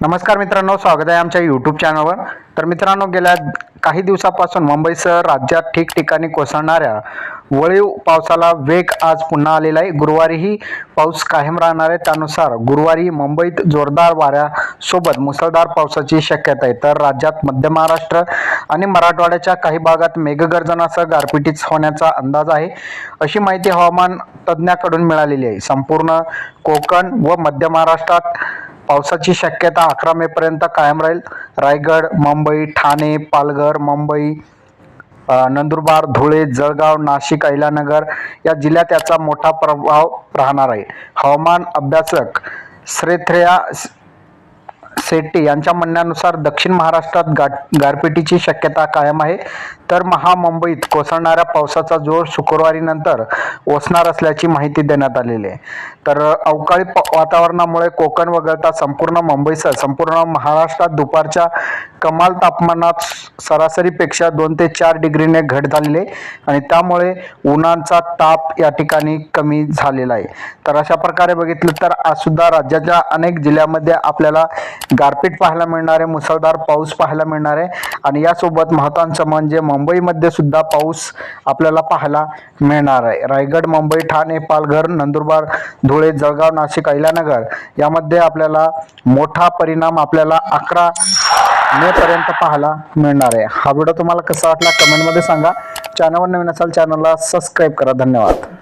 नमस्कार मित्रांनो स्वागत आहे आमच्या यूट्यूब चॅनलवर तर मित्रांनो गेल्या काही दिवसापासून मुंबईसह राज्यात ठिकठिकाणी कोसळणाऱ्या वळीव पावसाला वेग आज पुन्हा आलेला आहे. गुरुवारीही पाऊस कायम राहणार आहे. त्यानुसार गुरुवारी मुंबईत जोरदार वाऱ्यासोबत मुसळधार पावसाची शक्यता आहे. तर राज्यात मध्य महाराष्ट्र आणि मराठवाड्याच्या काही भागात मेघगर्जनासह गारपिटीच होण्याचा अंदाज आहे. अशी माहिती हवामान तज्ज्ञाकडून मिळालेली आहे. संपूर्ण कोकण व मध्य महाराष्ट्रात पावसाची शक्यता अकरा मे पर्यंत कायम राहील. रायगड मुंबई ठाणे पालघर मुंबई नंदुरबार धुळे जळगाव नाशिक अहिलानगर या जिल्ह्यात याचा मोठा प्रभाव राहणार आहे. हवामान अभ्यासक श्रेथ्रेया शेट्टी यांच्या म्हणण्यानुसार दक्षिण महाराष्ट्रात गा गारपिटीची शक्यता कायम आहे. तर महामुंबईत कोसळणाऱ्या पावसाचा जोर शुक्रवारी नंतर ओसणार असल्याची माहिती देण्यात आलेली आहे. तर अवकाळी प- वातावरणामुळे कोकण वगळता संपूर्ण मुंबईसह संपूर्ण महाराष्ट्रात दुपारच्या कमाल तापमानात सरासरीपेक्षा दोन ते चार डिग्रीने घट झालेली आहे आणि त्यामुळे उन्हाचा ताप या ठिकाणी कमी झालेला आहे. तर अशा प्रकारे बघितलं तर आज सुद्धा राज्याच्या अनेक जिल्ह्यामध्ये आपल्याला गारपीट पाहायला मिळणार आहे मुसळधार पाऊस पाहायला मिळणार आहे आणि यासोबत महत्त्वाचं म्हणजे मुंबईमध्ये सुद्धा पाऊस आपल्याला पाहायला मिळणार आहे. रायगड मुंबई ठाणे पालघर नंदुरबार धुळे जळगाव नाशिक अहिल्यानगर यामध्ये आपल्याला मोठा परिणाम आपल्याला अकरा मे पर्यंत पाहायला मिळणार आहे. हा व्हिडिओ तुम्हाला कसा वाटला कमेंटमध्ये सांगा. चॅनलवर नवीन असाल चॅनलला सबस्क्राईब करा. धन्यवाद.